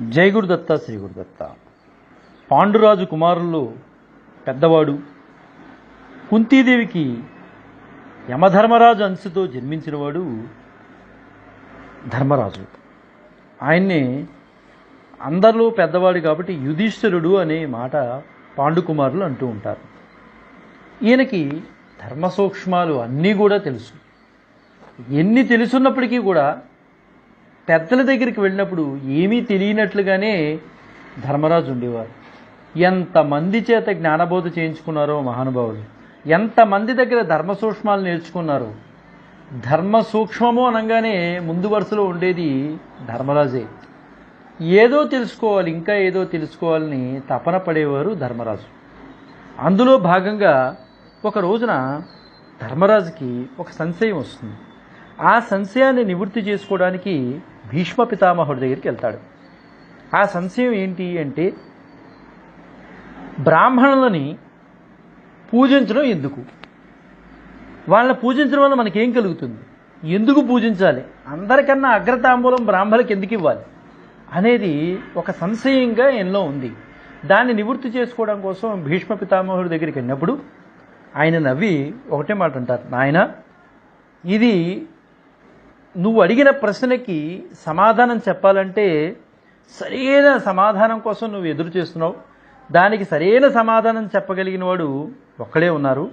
జై శ్రీగురుదత్త. పాండురాజు కుమారుల్లో పెద్దవాడు. కుంతీదేవికి యమధర్మరాజు అంశతో జన్మించినవాడు ధర్మరాజు. ఆయన్ని అందరిలో పెద్దవాడు కాబట్టి యుధిష్ఠిరుడు అనే మాట పాండుకుమారులు అంటూ ఉంటారు. ఈయనకి ధర్మ సూక్ష్మాలు అన్నీ కూడా తెలుసు. ఎన్ని తెలుసున్నప్పటికీ కూడా పెద్దల దగ్గరికి వెళ్ళినప్పుడు ఏమీ తెలియనట్లుగానే ధర్మరాజు ఉండేవారు. ఎంతమంది చేత జ్ఞానబోధ చేయించుకున్నారో మహానుభావులు. ఎంతమంది దగ్గర ధర్మ సూక్ష్మాలు నేర్చుకున్నారో. ధర్మ సూక్ష్మము అనగానే ముందు వరుసలో ఉండేది ధర్మరాజే. ఏదో తెలుసుకోవాలి ఇంకా ఏదో తెలుసుకోవాలని తపన పడేవారు ధర్మరాజు. అందులో భాగంగా ఒక రోజున ధర్మరాజుకి ఒక సంశయం వస్తుంది. ఆ సంశయాన్ని నివృత్తి చేసుకోవడానికి భీష్మ పితామహుడి దగ్గరికి వెళ్తాడు. ఆ సంశయం ఏంటి అంటే బ్రాహ్మణులని పూజించడం ఎందుకు? వాళ్ళని పూజించడం వల్ల మనకేం కలుగుతుంది? ఎందుకు పూజించాలి? అందరికన్నా అగ్రతాంబూలం బ్రాహ్మణులకు ఎందుకు ఇవ్వాలి? అనేది ఒక సంశయంగా ఎన్నో ఉంది. దాన్ని నివృత్తి చేసుకోవడం కోసం భీష్మ పితామహుడి దగ్గరికి వెళ్ళినప్పుడు ఆయన నవ్వి ఒకటే మాట అంటారు నాయన ఇది నువ్వు అడిగిన ప్రశ్నకి సమాధానం చెప్పాలంటే సరైన సమాధానం కోసం నువ్వు ఎదురు చేస్తున్నావు. దానికి సరైన సమాధానం చెప్పగలిగిన వాడు ఒక్కడే ఉన్నారు.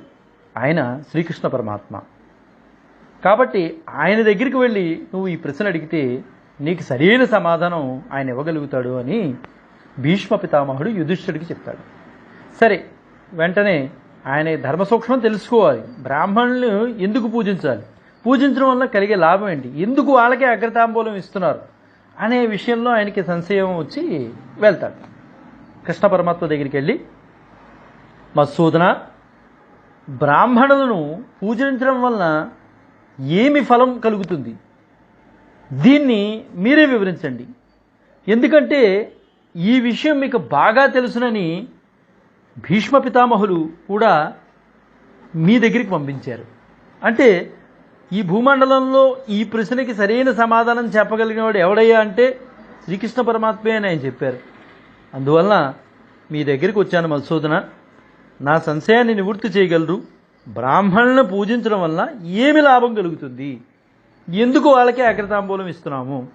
ఆయన శ్రీకృష్ణ పరమాత్మ. కాబట్టి ఆయన దగ్గరికి వెళ్ళి నువ్వు ఈ ప్రశ్న అడిగితే నీకు సరైన సమాధానం ఆయన ఇవ్వగలుగుతాడు అని భీష్మ పితామహుడు యుధిష్ఠుడికి చెప్తాడు. సరే వెంటనే ఆయన ధర్మసూక్ష్మం తెలుసుకోవాలి. బ్రాహ్మణులు ఎందుకు పూజించాలి? పూజించడం వల్ల కలిగే లాభం ఏంటి? ఎందుకు వాళ్ళకే అగ్రతాంబూలం ఇస్తున్నారు? అనే విషయంలో ఆయనకి సంశయం వచ్చి వెళ్తాడు. కృష్ణ పరమాత్మ దగ్గరికి వెళ్ళి మసూదన బ్రాహ్మణులను పూజించడం వలన ఏమి ఫలం కలుగుతుంది? దీన్ని మీరే వివరించండి. ఎందుకంటే ఈ విషయం మీకు బాగా తెలుసునని భీష్మ పితామహులు కూడా మీ దగ్గరికి పంపించారు. అంటే ఈ భూమండలంలో ఈ ప్రశ్నకి సరైన సమాధానం చెప్పగలిగిన వాడు ఎవడయ్యా అంటే శ్రీకృష్ణ పరమాత్మే అని ఆయన చెప్పారు. అందువలన మీ దగ్గరికి వచ్చాను మధుసూదన. నా సంశయాన్ని నివృత్తి చేయగలరు. బ్రాహ్మణులను పూజించడం వల్ల ఏమి లాభం కలుగుతుంది? ఎందుకు వాళ్ళకే అగ్రతాంబూలం ఇస్తున్నాము?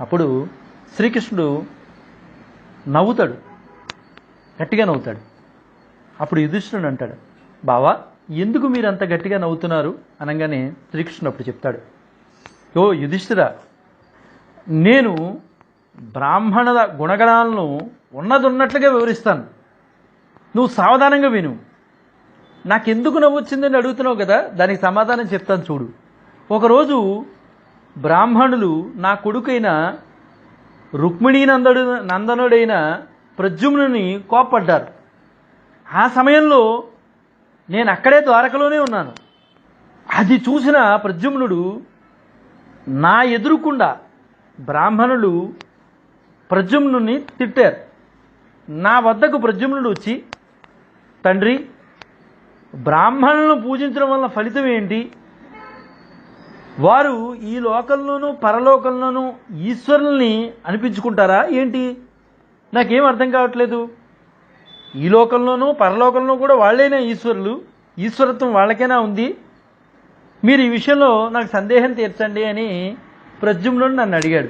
అప్పుడు శ్రీకృష్ణుడు నవ్వుతాడు. గట్టిగా నవ్వుతాడు. అప్పుడు యుధిష్ఠుడు అంటాడు బావా ఎందుకు మీరు అంత గట్టిగా నవ్వుతున్నారు అనగానే శ్రీకృష్ణుడు అప్పుడు చెప్తాడు. ఓ యుధిష్ఠిర నేను బ్రాహ్మణుల గుణగణాలను ఉన్నదున్నట్లుగా వివరిస్తాను. నువ్వు సావధానంగా విను. నాకెందుకు నవ్వు వచ్చిందని అడుగుతున్నావు కదా దానికి సమాధానం చెప్తాను చూడు. ఒకరోజు బ్రాహ్మణులు నా కొడుకైన రుక్మిణీ నందడు నందనుడైన ప్రద్యుమ్నుని కోప్పడ్డారు. ఆ సమయంలో నేను అక్కడే ద్వారకలోనే ఉన్నాను. అది చూసిన ప్రద్యుమ్నుడు నా ఎదురుకుండా బ్రాహ్మణులు ప్రద్యుమ్నుని తిట్టారు. నా వద్దకు ప్రద్యుమ్నుడు వచ్చి తండ్రి బ్రాహ్మణులను పూజించడం వల్ల ఫలితం ఏంటి? వారు ఈ లోకంలోనూ పరలోకంలోనూ ఈశ్వరుల్ని అనిపించుకుంటారా? ఏంటి? నాకేం అర్థం కావట్లేదు. ఈ లోకంలోనూ పరలోకంలో కూడా వాళ్ళైనా ఈశ్వరులు. ఈశ్వరత్వం వాళ్ళకైనా ఉంది? మీరు ఈ విషయంలో నాకు సందేహం తీర్చండి అని ప్రజుమ్నుడు నన్ను అడిగాడు.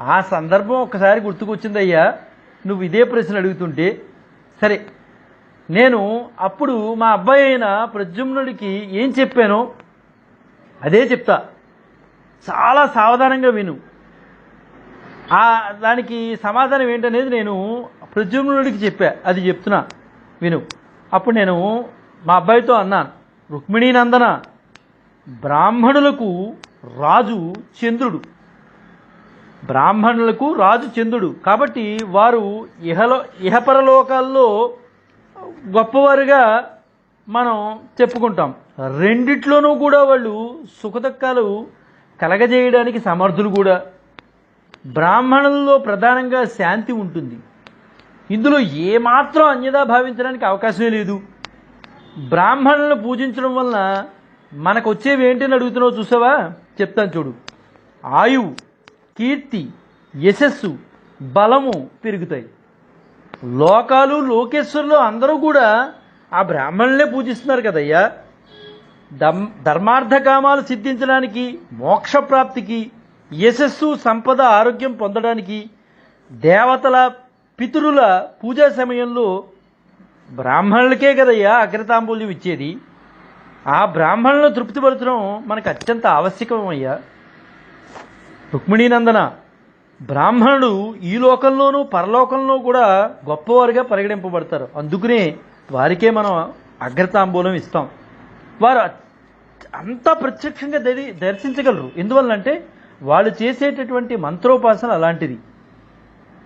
ఆ సందర్భం ఒక్కసారి గుర్తుకొచ్చిందయ్యా. నువ్వు ఇదే ప్రశ్న అడుగుతుంటే సరే నేను అప్పుడు మా అబ్బాయి అయిన ప్రజుమ్నుడికి ఏం చెప్పానో అదే చెప్తా. చాలా సావధానంగా విను. ఆ దానికి సమాధానం ఏంటనేది నేను ప్రద్యుమ్నుడికి చెప్పా. అది చెప్తున్నా. విను. అప్పుడు నేను మా అబ్బాయితో అన్నాను. రుక్మిణీ నందన బ్రాహ్మణులకు రాజు చంద్రుడు. బ్రాహ్మణులకు రాజు చంద్రుడు. కాబట్టి వారు ఇహలో ఇహపరలోకాల్లో గొప్పవారుగా మనం చెప్పుకుంటాం. రెండిట్లోనూ కూడా వాళ్ళు సుఖదుఖాలు కలగజేయడానికి సమర్థులు కూడా. బ్రాహ్మణుల్లో ప్రధానంగా శాంతి ఉంటుంది. ఇందులో ఏమాత్రం అన్యదా భావించడానికి అవకాశమే లేదు. బ్రాహ్మణులను పూజించడం వలన మనకు వచ్చేవి ఏంటని అడుగుతున్నావు చూసావా? చెప్తాను చూడు. ఆయువు కీర్తి యశస్సు బలము పెరుగుతాయి. లోకాలు లోకేశ్వరులు అందరూ కూడా ఆ బ్రాహ్మణులనే పూజిస్తున్నారు కదయ్యా. ధర్మార్థకామాలు సిద్ధించడానికి మోక్ష ప్రాప్తికి యశస్సు సంపద ఆరోగ్యం పొందడానికి దేవతల పితరుల పూజా సమయంలో బ్రాహ్మణులకే కదయ్యా అగ్రతాంబూల్యం ఇచ్చేది. ఆ బ్రాహ్మణులను తృప్తిపరచడం మనకు అత్యంత ఆవశ్యకమయ్యా. రుక్మిణీనందన బ్రాహ్మణుడు ఈ లోకంలోనూ పరలోకంలో కూడా గొప్పవారుగా పరిగణింపబడతారు. అందుకనే వారికే మనం అగ్రతాంబూలం ఇస్తాం. వారు అంత ప్రత్యక్షంగా దరి దర్శించగలరు. ఎందువల్లంటే వాళ్ళు చేసేటటువంటి మంత్రోపాసన అలాంటిది.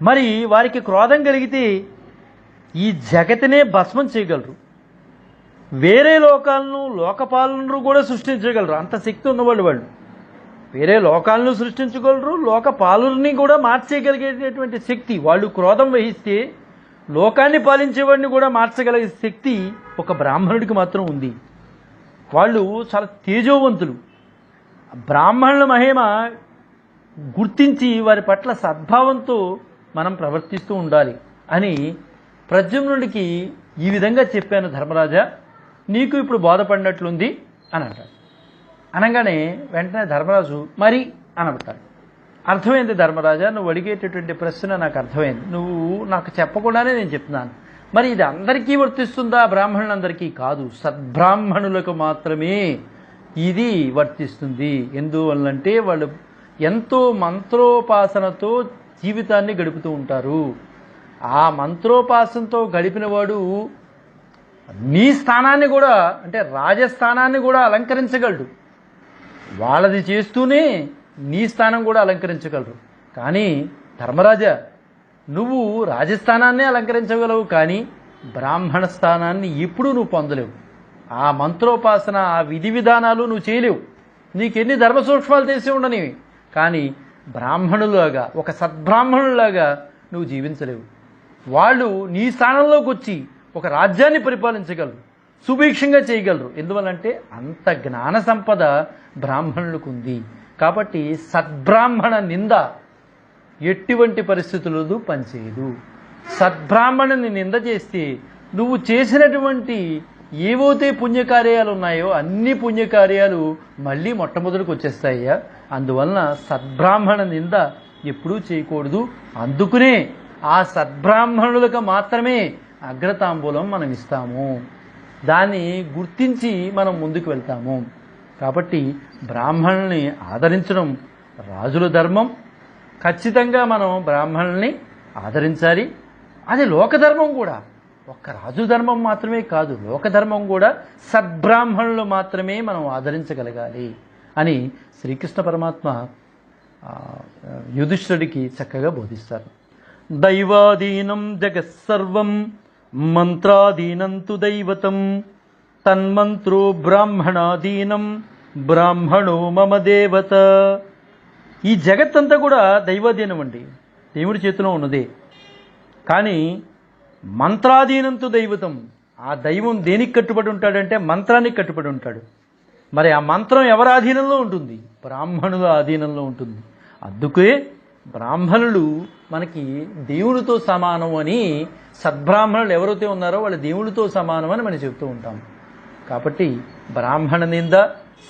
మరి వారికి క్రోధం కలిగితే ఈ జగతినే భస్మం చేయగలరు. వేరే లోకాలను లోకపాలనలు కూడా సృష్టించగలరు. అంత శక్తి ఉన్నవాళ్ళు వాళ్ళు. వేరే లోకాలను సృష్టించగలరు లోక పాలుని కూడా మార్చేయగలిగేటటువంటి శక్తి. వాళ్ళు క్రోధం వహిస్తే లోకాన్ని పాలించేవాడిని కూడా మార్చగలిగే శక్తి ఒక బ్రాహ్మణుడికి మాత్రం ఉంది. వాళ్ళు చాలా తేజోవంతులు. బ్రాహ్మణుల మహిమ గుర్తించి వారి పట్ల సద్భావంతో మనం ప్రవర్తిస్తూ ఉండాలి అని ప్రజమ్నుడికి ఈ విధంగా చెప్పాను ధర్మరాజా నీకు ఇప్పుడు బోధపడినట్లుంది అని అంటాడు. అనగానే వెంటనే ధర్మరాజు మరి అనబడతాడు. అర్థమైంది ధర్మరాజా నువ్వు అడిగేటటువంటి ప్రశ్న నాకు అర్థమైంది. నువ్వు నాకు చెప్పకుండానే నేను చెప్తున్నాను. మరి ఇది అందరికీ వర్తిస్తుందా? బ్రాహ్మణులందరికీ కాదు. సద్బ్రాహ్మణులకు మాత్రమే. ఇది వర్తిస్తుంది. ఎందువల్లంటే వాళ్ళు ఎంతో మంత్రోపాసనతో జీవితాన్ని గడుపుతూ ఉంటారు. ఆ మంత్రోపాసనతో గడిపిన వాడు నీ స్థానాన్ని కూడా అంటే రాజస్థానాన్ని కూడా అలంకరించగలడు. వాళ్ళది చేస్తూనే నీ స్థానం కూడా అలంకరించగలరు. కానీ ధర్మరాజా నువ్వు రాజస్థానాన్నే అలంకరించగలవు కానీ బ్రాహ్మణ స్థానాన్ని ఎప్పుడూ నువ్వు పొందలేవు. ఆ మంత్రోపాసన ఆ విధి విధానాలు నువ్వు చేయలేవు. నీకెన్ని ధర్మ సూక్ష్మాలు తెలిసి ఉండనివి. కానీ బ్రాహ్మణులాగా ఒక సద్బ్రాహ్మణులాగా నువ్వు జీవించలేవు. వాళ్ళు నీ స్థానంలోకి వచ్చి ఒక రాజ్యాన్ని పరిపాలించగలరు సుభిక్షంగా చేయగలరు. ఎందువల్లంటే అంత జ్ఞాన సంపద బ్రాహ్మణులకు ఉంది కాబట్టి సద్బ్రాహ్మణ నింద ఎటువంటి పరిస్థితులలో పనిచేయదు. సద్బ్రాహ్మణుని నింద చేస్తే నువ్వు చేసినటువంటి ఏవైతే పుణ్యకార్యాలు ఉన్నాయో అన్ని పుణ్యకార్యాలు మళ్ళీ మొట్టమొదటికి వచ్చేస్తాయ్యా. అందువలన సద్బ్రాహ్మణ నింద ఎప్పుడూ చేయకూడదు. అందుకునే ఆ సద్బ్రాహ్మణులకు మాత్రమే అగ్రతాంబూలం మనం ఇస్తాము దాన్ని గుర్తించి మనం ముందుకు వెళ్తాము. కాబట్టి బ్రాహ్మణుల్ని ఆదరించడం రాజుల ధర్మం. ఖచ్చితంగా మనం బ్రాహ్మణుల్ని ఆదరించాలి. అది లోకధర్మం కూడా. ఒక్క రాజు ధర్మం మాత్రమే కాదు లోకధర్మం కూడా సద్బ్రాహ్మణులు మాత్రమే మనం ఆదరించగలగాలి అని శ్రీకృష్ణ పరమాత్మ యుధిష్ఠుడికి చక్కగా బోధిస్తారు. దైవాధీనం జగత్సర్వం మంత్రాధీనంతు దైవతం తన్మంత్రో బ్రాహ్మణాధీనం బ్రాహ్మణో మమ దేవత. ఈ జగత్తంతా కూడా దైవాధీనం అండి. దేవుడి చేతిలో ఉన్నదే. కానీ మంత్రాధీనంతో దైవతం. ఆ దైవం దేనికి కట్టుబడి ఉంటాడంటే మంత్రానికి కట్టుబడి ఉంటాడు. మరి ఆ మంత్రం ఎవరి ఆధీనంలో ఉంటుంది? బ్రాహ్మణుల ఆధీనంలో ఉంటుంది. అందుకే బ్రాహ్మణులు మనకి దేవుడితో సమానం అని సద్బ్రాహ్మణులు ఎవరైతే ఉన్నారో వాళ్ళు దేవుడితో సమానం అని మనం చెప్తూ ఉంటాం. కాబట్టి బ్రాహ్మణ నింద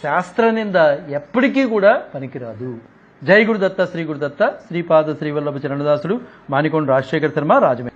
శాస్త్ర నింద ఎప్పటికీ కూడా పనికిరాదు. జై గురుదత్త శ్రీ గురుదత్త శ్రీపాద శ్రీవల్లభ చరణదాసుడు మాణికొండ రాజశేఖర శర్మ రాజమే